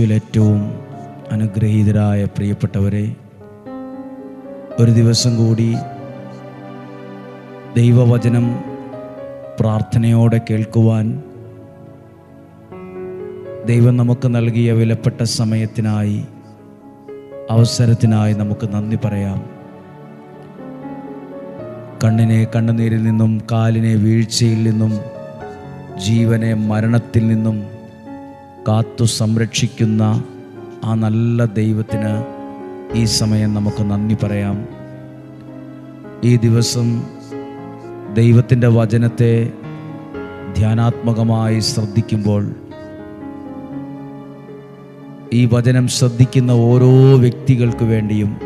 ഏറ്റവും അനുഗ്രഹീതരായ പ്രിയപ്പെട്ടവരെ ഒരു ദിവസം കൂടി ദൈവവചനം പ്രാർത്ഥനയോടെ കേൾക്കുവാൻ ദൈവം നമുക്ക് നൽകിയ വിലപ്പെട്ട സമയത്തിനായി അവസരത്തിനായി നമുക്ക് നന്ദി പറയാം. കണ്ണിനെ കണ്ണുനീരിൽ നിന്നും കാലിനെ വീഴ്ചയിൽ നിന്നും ജീവനെ മരണത്തിൽ നിന്നും കാത്തു സംരക്ഷിക്കുന്ന ആ നല്ല ദൈവത്തിന് ഈ സമയം നമുക്ക് നന്ദി പറയാം. ഈ ദിവസം ദൈവത്തിന്റെ വചനത്തെ ധ്യാനാത്മകമായി ശ്രദ്ധിക്കുമ്പോൾ ഈ വചനം ശ്രദ്ധിക്കുന്ന ഓരോ വ്യക്തികൾക്ക് വേണ്ടിയും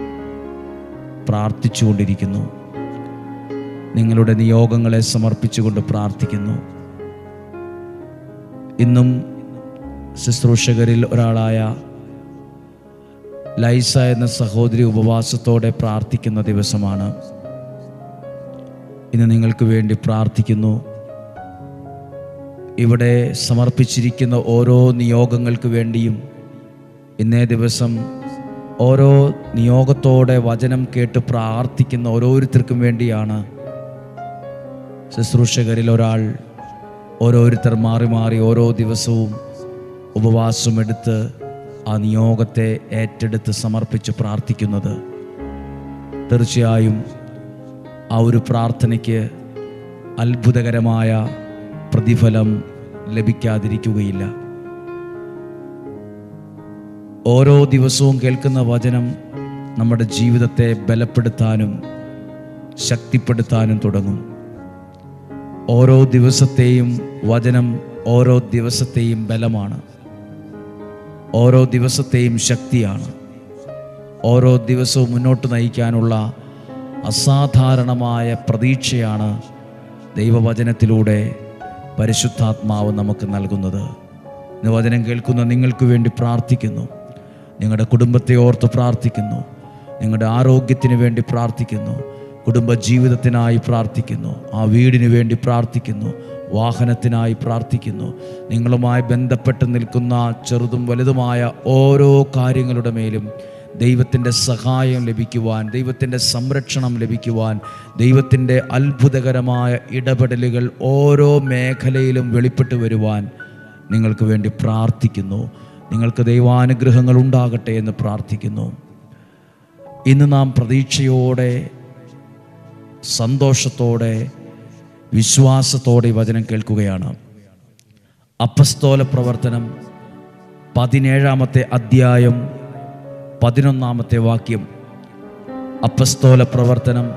പ്രാർത്ഥിച്ചുകൊണ്ടിരിക്കുന്നു. നിങ്ങളുടെ നിയോഗങ്ങളെ സമർപ്പിച്ചുകൊണ്ട് പ്രാർത്ഥിക്കുന്നു. ഇന്നും ശുശ്രൂഷകരിൽ ഒരാളായ ലൈസ എന്ന സഹോദരി ഉപവാസത്തോടെ പ്രാർത്ഥിക്കുന്ന ദിവസമാണ്. ഇന്ന് നിങ്ങൾക്ക് വേണ്ടി പ്രാർത്ഥിക്കുന്നു. ഇവിടെ സമർപ്പിച്ചിരിക്കുന്ന ഓരോ നിയോഗങ്ങൾക്ക് വേണ്ടിയും ഇന്നേ ദിവസം ഓരോ നിയോഗത്തോടെ വചനം കേട്ട് പ്രാർത്ഥിക്കുന്ന ഓരോരുത്തർക്കും വേണ്ടിയാണ് ശുശ്രൂഷകരിൽ ഒരാൾ ഓരോരുത്തർ മാറി മാറി ഓരോ ദിവസവും ഉപവാസമെടുത്ത് ആ നിയോഗത്തെ ഏറ്റെടുത്ത് സമർപ്പിച്ച് പ്രാർത്ഥിക്കുന്നത്. തീർച്ചയായും ആ ഒരു പ്രാർത്ഥനയ്ക്ക് അത്ഭുതകരമായ പ്രതിഫലം ലഭിക്കാതിരിക്കുകയില്ല. ഓരോ ദിവസവും കേൾക്കുന്ന വചനം നമ്മുടെ ജീവിതത്തെ ബലപ്പെടുത്താനും ശക്തിപ്പെടുത്താനും തുടങ്ങും. ഓരോ ദിവസത്തെയും വചനം ഓരോ ദിവസത്തെയും ബലമാണ്. ഓരോ ദിവസത്തെയും ശക്തിയാണ്. ഓരോ ദിവസവും മുന്നോട്ട് നയിക്കാനുള്ള അസാധാരണമായ പ്രതീക്ഷയാണ് ദൈവവചനത്തിലൂടെ പരിശുദ്ധാത്മാവ് നമുക്ക് നൽകുന്നത്. ഇന്ന് വചനം കേൾക്കുന്ന നിങ്ങൾക്ക് വേണ്ടി പ്രാർത്ഥിക്കുന്നു. നിങ്ങളുടെ കുടുംബത്തെ ഓർത്ത് പ്രാർത്ഥിക്കുന്നു. നിങ്ങളുടെ ആരോഗ്യത്തിന് വേണ്ടി പ്രാർത്ഥിക്കുന്നു. കുടുംബ ജീവിതത്തിനായി പ്രാർത്ഥിക്കുന്നു. ആ വീടിന് വേണ്ടി പ്രാർത്ഥിക്കുന്നു. വാഹനത്തിനായി പ്രാർത്ഥിക്കുന്നു. നിങ്ങളുമായി ബന്ധപ്പെട്ട് നിൽക്കുന്ന ചെറുതും വലുതുമായ ഓരോ കാര്യങ്ങളുടെ മേലും ദൈവത്തിന്റെ സഹായം ലഭിക്കുവാൻ ദൈവത്തിന്റെ സംരക്ഷണം ലഭിക്കുവാൻ ദൈവത്തിന്റെ അത്ഭുതകരമായ ഇടപെടലുകൾ ഓരോ മേഖലയിലും വെളിപ്പെട്ട് വരുവാൻ നിങ്ങൾക്ക് വേണ്ടി പ്രാർത്ഥിക്കുന്നു. നിങ്ങൾക്ക് ദൈവാനുഗ്രഹങ്ങൾ ഉണ്ടാകട്ടെ എന്ന് പ്രാർത്ഥിക്കുന്നു. ഇന്ന് നാം പ്രതീക്ഷയോടെ സന്തോഷത്തോടെ വിശ്വാസത്തോടെ വചനം കേൾക്കുകയാണ്. അപ്പസ്തോല പ്രവർത്തനം പതിനേഴാമത്തെ അധ്യായം പതിനൊന്നാമത്തെ വാക്യം. അപ്പസ്തോല പ്രവർത്തനം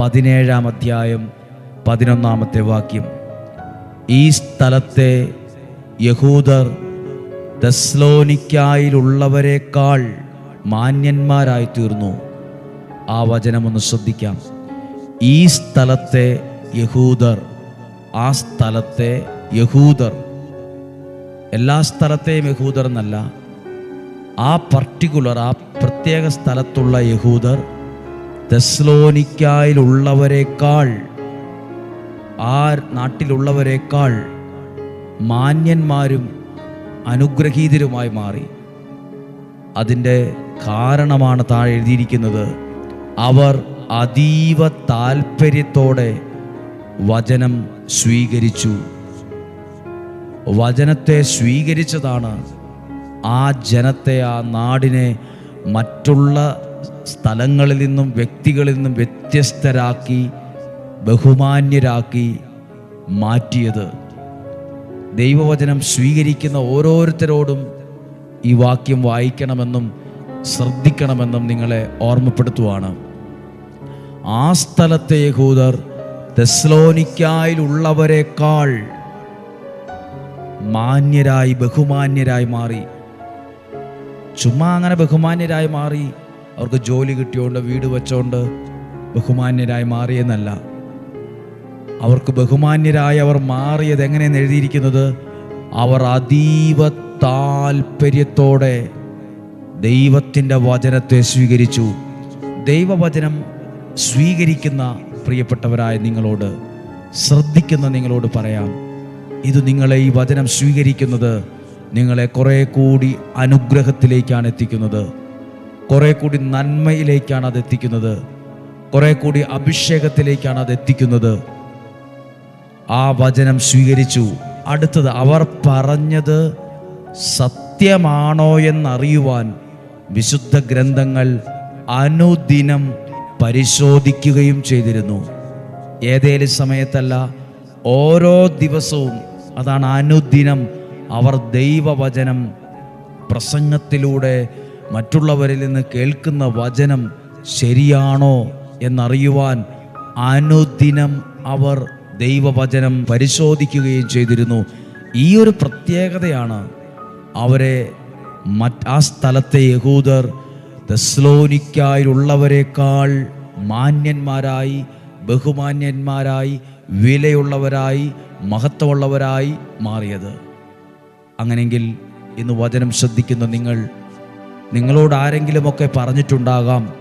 പതിനേഴാം അധ്യായം പതിനൊന്നാമത്തെ വാക്യം. ഈ സ്ഥലത്തെ യഹൂദർ ദസ്ലോനിക്കായിലുള്ളവരെക്കാൾ മാന്യന്മാരായി തീർന്നു. ആ വചനമൊന്ന് ശ്രദ്ധിക്കാം. ഈ സ്ഥലത്തെ യഹൂദർ ആ സ്ഥലത്തെ യഹൂദർ. എല്ലാ സ്ഥലത്തെയും യഹൂദർ എന്നല്ല ആ പർട്ടിക്കുലർ ആ പ്രത്യേക സ്ഥലത്തുള്ള യഹൂദർ തെസ്ലോനിക്കായിലുള്ളവരെക്കാൾ ആ നാട്ടിലുള്ളവരെക്കാൾ മാന്യന്മാരും അനുഗ്രഹീതരുമായി മാറി. അതിന്റെ കാരണമാണ് താഴെ എഴുതിയിരിക്കുന്നത് അവർ അതീവ താല്പര്യത്തോടെ വചനം സ്വീകരിച്ചു. വചനത്തെ സ്വീകരിച്ചതാണ് ആ ജനത്തെ ആ നാടിനെ മറ്റുള്ള സ്ഥലങ്ങളിൽ നിന്നും വ്യക്തികളിൽ നിന്നും വ്യത്യസ്തരാക്കി ബഹുമാന്യരാക്കി മാറ്റിയത്. ദൈവവചനം സ്വീകരിക്കുന്ന ഓരോരുത്തരോടും ഈ വാക്യം വായിക്കണമെന്നും ശ്രദ്ധിക്കണമെന്നും നിങ്ങളെ ഓർമ്മപ്പെടുത്തുവാണ്. ആ സ്ഥലത്തെ യഹൂദർ തെസ്ലോനിക്കായിലുള്ളവരെക്കാൾ മാന്യരായി ബഹുമാന്യരായി മാറി. ചുമ്മാ അങ്ങനെ ബഹുമാന്യരായി മാറി അവർക്ക് ജോലി കിട്ടിയോണ്ട് വീട് വെച്ചോണ്ട് ബഹുമാന്യരായി മാറിയെന്നല്ല. അവർക്ക് ബഹുമാന്യരായി അവർ മാറിയത് എങ്ങനെയെന്ന് എഴുതിയിരിക്കുന്നത്? അവർ അതീവ താല്പര്യത്തോടെ ദൈവത്തിന്റെ വചനത്തെ സ്വീകരിച്ചു. ദൈവവചനം സ്വീകരിക്കുന്ന പ്രിയപ്പെട്ടവരായ നിങ്ങളോട് ശ്രദ്ധിക്കുന്ന നിങ്ങളോട് പറയാം ഇത് നിങ്ങളെ ഈ വചനം സ്വീകരിക്കുന്നത് നിങ്ങളെ കുറേ കൂടി അനുഗ്രഹത്തിലേക്കാണ് എത്തിക്കുന്നത്. കുറേ കൂടി നന്മയിലേക്കാണ് അത് എത്തിക്കുന്നത്. കുറേ കൂടി അഭിഷേകത്തിലേക്കാണ് അത് എത്തിക്കുന്നത്. ആ വചനം സ്വീകരിച്ചു. അടുത്തത് അവർ പറഞ്ഞത് സത്യമാണോ എന്നറിയുവാൻ വിശുദ്ധ ഗ്രന്ഥങ്ങൾ അനുദിനം പരിശോധിക്കുകയും ചെയ്തിരുന്നു. ഏതേലും സമയത്തല്ല ഓരോ ദിവസവും അതാണ് അനുദിനം അവർ ദൈവവചനം പ്രസംഗത്തിലൂടെ മറ്റുള്ളവരിൽ നിന്ന് കേൾക്കുന്ന വചനം ശരിയാണോ എന്നറിയുവാൻ അനുദിനം അവർ ദൈവവചനം പരിശോധിക്കുകയും ചെയ്തിരുന്നു. ഈ ഒരു പ്രത്യേകതയാണ് അവരെ മറ്റ് ആ സ്ഥലത്തെ യഹൂദർ ദസ്ലോനിക്കായുള്ളവരെക്കാൾ മാന്യന്മാരായി ബഹുമാന്യന്മാരായി വിലയുള്ളവരായി മഹത്വമുള്ളവരായി മാറിയത്. അങ്ങനെങ്കിൽ ഇന്ന് വചനം ശ്രദ്ധിക്കുന്ന നിങ്ങൾ നിങ്ങളോട് ആരെങ്കിലുമൊക്കെ പറഞ്ഞിട്ടുണ്ടാകാം.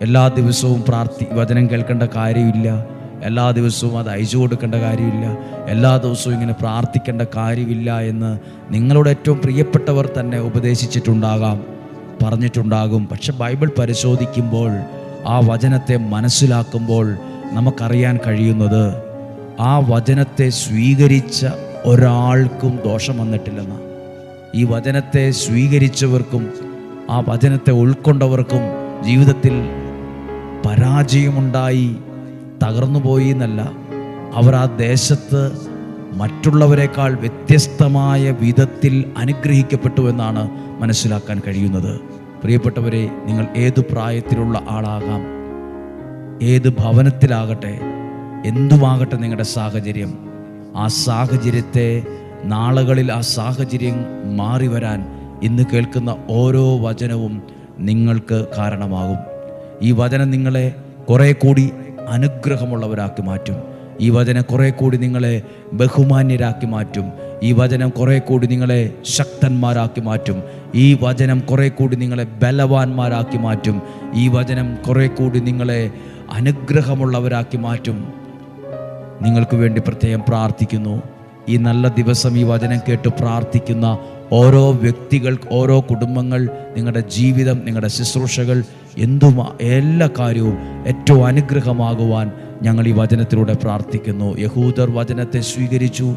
എല്ലാ ദിവസവും പ്രാർത്ഥി വചനം കേൾക്കേണ്ട കാര്യമില്ല. എല്ലാ ദിവസവും അത് അയച്ചു കൊടുക്കേണ്ട കാര്യമില്ല. എല്ലാ ദിവസവും ഇങ്ങനെ പ്രാർത്ഥിക്കേണ്ട കാര്യമില്ല എന്ന് നിങ്ങളുടെ ഏറ്റവും പ്രിയപ്പെട്ടവർ തന്നെ ഉപദേശിച്ചിട്ടുണ്ടാകാം. പറഞ്ഞിട്ടുണ്ടാകും. പക്ഷെ ബൈബിൾ പരിശോധിക്കുമ്പോൾ ആ വചനത്തെ മനസ്സിലാക്കുമ്പോൾ നമുക്കറിയാൻ കഴിയുന്നത് ആ വചനത്തെ സ്വീകരിച്ച ഒരാൾക്കും ദോഷം വന്നിട്ടില്ലെന്ന. ഈ വചനത്തെ സ്വീകരിച്ചവർക്കും ആ വചനത്തെ ഉൾക്കൊണ്ടവർക്കും ജീവിതത്തിൽ പരാജയമുണ്ടായി തകർന്നുപോയി എന്നല്ല. അവർ ആ ദേശത്ത് മറ്റുള്ളവരെക്കാൾ വ്യത്യസ്തമായ വിധത്തിൽ അനുഗ്രഹിക്കപ്പെട്ടു എന്നാണ് മനസ്സിലാക്കാൻ കഴിയുന്നത്. പ്രിയപ്പെട്ടവരെ നിങ്ങൾ ഏത് പ്രായത്തിലുള്ള ആളാകാം ഏത് ഭവനത്തിലാകട്ടെ എന്തുമാകട്ടെ നിങ്ങളുടെ സാഹചര്യം ആ സാഹചര്യത്തെ നാളുകളിൽ ആ സാഹചര്യം മാറി വരാൻ ഇന്ന് കേൾക്കുന്ന ഓരോ വചനവും നിങ്ങൾക്ക് കാരണമാകും. ഈ വചനം നിങ്ങളെ കുറേ കൂടി അനുഗ്രഹമുള്ളവരാക്കി മാറ്റും. ഈ വചനം കുറേ കൂടി നിങ്ങളെ ബഹുമാന്യരാക്കി മാറ്റും. ഈ വചനം കുറേ കൂടി നിങ്ങളെ ശക്തന്മാരാക്കി മാറ്റും. ഈ വചനം കുറേ കൂടി നിങ്ങളെ ബലവാന്മാരാക്കി മാറ്റും. ഈ വചനം കുറേ കൂടി നിങ്ങളെ അനുഗ്രഹമുള്ളവരാക്കി മാറ്റും. നിങ്ങൾക്ക് വേണ്ടി പ്രത്യേകം പ്രാർത്ഥിക്കുന്നു. ഈ നല്ല ദിവസം ഈ വചനം കേട്ട് പ്രാർത്ഥിക്കുന്ന ഓരോ വ്യക്തികൾ ഓരോ കുടുംബങ്ങൾ നിങ്ങളുടെ ജീവിതം നിങ്ങളുടെ ശുശ്രൂഷകൾ എന്തുമാ എല്ലാ കാര്യവും ഏറ്റവും അനുഗ്രഹമാകുവാൻ ഞങ്ങൾ ഈ വചനത്തിലൂടെ പ്രാർത്ഥിക്കുന്നു. യഹൂദർ വചനത്തെ സ്വീകരിച്ചു.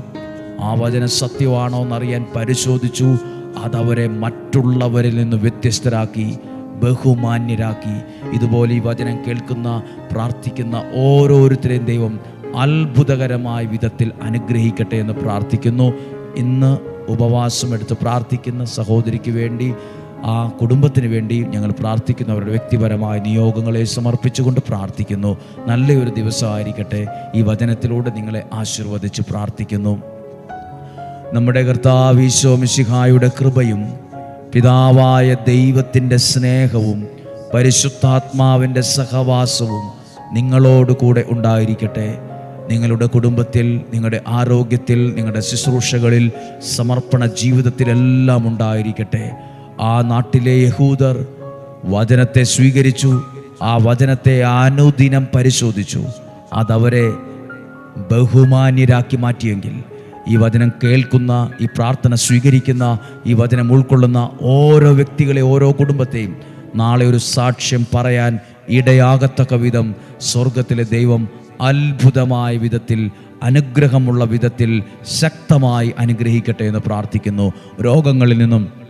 ആ വചനം സത്യമാണോ എന്നറിയാൻ പരിശോധിച്ചു. അതവരെ മറ്റുള്ളവരിൽ നിന്ന് വ്യത്യസ്തരാക്കി ബഹുമാന്യരാക്കി. ഇതുപോലെ ഈ വചനം കേൾക്കുന്ന പ്രാർത്ഥിക്കുന്ന ഓരോരുത്തരെയും ദൈവം അത്ഭുതകരമായ വിധത്തിൽ അനുഗ്രഹിക്കട്ടെ എന്ന് പ്രാർത്ഥിക്കുന്നു. ഇന്ന് ഉപവാസം എടുത്ത് പ്രാർത്ഥിക്കുന്ന സഹോദരിക്ക് വേണ്ടി ആ കുടുംബത്തിന് വേണ്ടി ഞങ്ങൾ പ്രാർത്ഥിക്കുന്നവരുടെ വ്യക്തിപരമായ നിയോഗങ്ങളെ സമർപ്പിച്ചുകൊണ്ട് പ്രാർത്ഥിക്കുന്നു. നല്ലൊരു ദിവസമായിരിക്കട്ടെ. ഈ വചനത്തിലൂടെ നിങ്ങളെ ആശീർവദിച്ച് പ്രാർത്ഥിക്കുന്നു. നമ്മുടെ കർത്താവിശോമിശിഹായുടെ മിശിഹായുടെ കൃപയും പിതാവായ ദൈവത്തിന്റെ സ്നേഹവും പരിശുദ്ധാത്മാവിന്റെ സഹവാസവും നിങ്ങളോട് കൂടെ ഉണ്ടായിരിക്കട്ടെ. നിങ്ങളുടെ കുടുംബത്തിൽ നിങ്ങളുടെ ആരോഗ്യത്തിൽ നിങ്ങളുടെ ശുശ്രൂഷകളിൽ സമർപ്പണ ജീവിതത്തിലെല്ലാം ഉണ്ടായിരിക്കട്ടെ. ആ നാട്ടിലെ യഹൂദർ വചനത്തെ സ്വീകരിച്ചു ആ വചനത്തെ അനുദിനം പരിശോധിച്ചു. അതവരെ ബഹുമാന്യരാക്കി മാറ്റിയെങ്കിൽ ഈ വചനം കേൾക്കുന്ന ഈ പ്രാർത്ഥന സ്വീകരിക്കുന്ന ഈ വചനം ഉൾക്കൊള്ളുന്ന ഓരോ വ്യക്തികളെ ഓരോ കുടുംബത്തെയും നാളെ ഒരു സാക്ഷ്യം പറയാൻ ഇടയാകത്തക്ക വിധം സ്വർഗത്തിലെ ദൈവം അത്ഭുതമായ വിധത്തിൽ അനുഗ്രഹമുള്ള വിധത്തിൽ ശക്തമായി അനുഗ്രഹിക്കട്ടെ എന്ന് പ്രാർത്ഥിക്കുന്നു. രോഗങ്ങളിൽ നിന്നും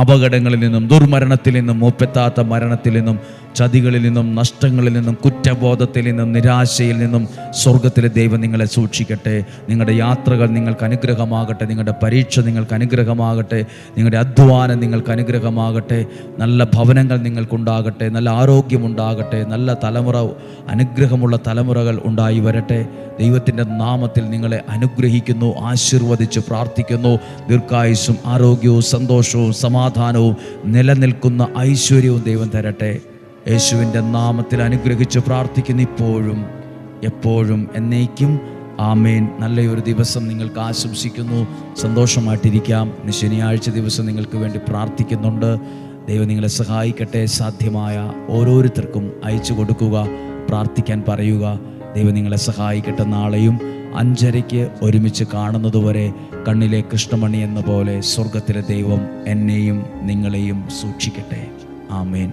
അപകടങ്ങളിൽ നിന്നും ദുർമരണത്തിൽ നിന്നും മൂപ്പെത്താത്ത മരണത്തിൽ നിന്നും ചതികളിൽ നിന്നും നഷ്ടങ്ങളിൽ നിന്നും കുറ്റബോധത്തിൽ നിന്നും നിരാശയിൽ നിന്നും സ്വർഗത്തിലെ ദൈവം നിങ്ങളെ സൂക്ഷിക്കട്ടെ. നിങ്ങളുടെ യാത്രകൾ നിങ്ങൾക്ക് അനുഗ്രഹമാകട്ടെ. നിങ്ങളുടെ പരീക്ഷ നിങ്ങൾക്ക് അനുഗ്രഹമാകട്ടെ. നിങ്ങളുടെ അധ്വാനം നിങ്ങൾക്ക് അനുഗ്രഹമാകട്ടെ. നല്ല ഭവനങ്ങൾ നിങ്ങൾക്കുണ്ടാകട്ടെ. നല്ല ആരോഗ്യമുണ്ടാകട്ടെ നല്ല തലമുറ അനുഗ്രഹമുള്ള തലമുറകൾ ഉണ്ടായി വരട്ടെ. ദൈവത്തിന്റെ നാമത്തിൽ നിങ്ങളെ അനുഗ്രഹിക്കുന്നു ആശീർവദിച്ച് പ്രാർത്ഥിക്കുന്നു. ദീർഘായുസ്സും ആരോഗ്യവും സന്തോഷവും സമാധാനവും നിലനിൽക്കുന്ന ഐശ്വര്യവും ദൈവം തരട്ടെ. യേശുവിന്റെ നാമത്തിൽ അനുഗ്രഹിച്ച് പ്രാർത്ഥിക്കുന്നു ഇപ്പോഴും എപ്പോഴും എന്നേക്കും ആമേൻ. നല്ലൊരു ദിവസം നിങ്ങൾക്ക് ആശംസിക്കുന്നു. സന്തോഷമായിട്ടിരിക്കാം. ശനിയാഴ്ച ദിവസം നിങ്ങൾക്ക് വേണ്ടി പ്രാർത്ഥിക്കുന്നുണ്ട്. ദൈവം നിങ്ങളെ സഹായിക്കട്ടെ. സാധ്യമായ ഓരോരുത്തർക്കും അയച്ചു കൊടുക്കുക പ്രാർത്ഥിക്കാൻ പറയുക. ദൈവം നിങ്ങളെ സഹായിക്കട്ടെ നാളെയും അഞ്ചരയ്ക്ക് ഒരുമിച്ച് കാണുന്നതുവരെ കണ്ണിലെ കൃഷ്ണമണി എന്ന പോലെ സ്വർഗത്തിലെ ദൈവം എന്നെയും നിങ്ങളെയും സൂക്ഷിക്കട്ടെ. ആമേൻ.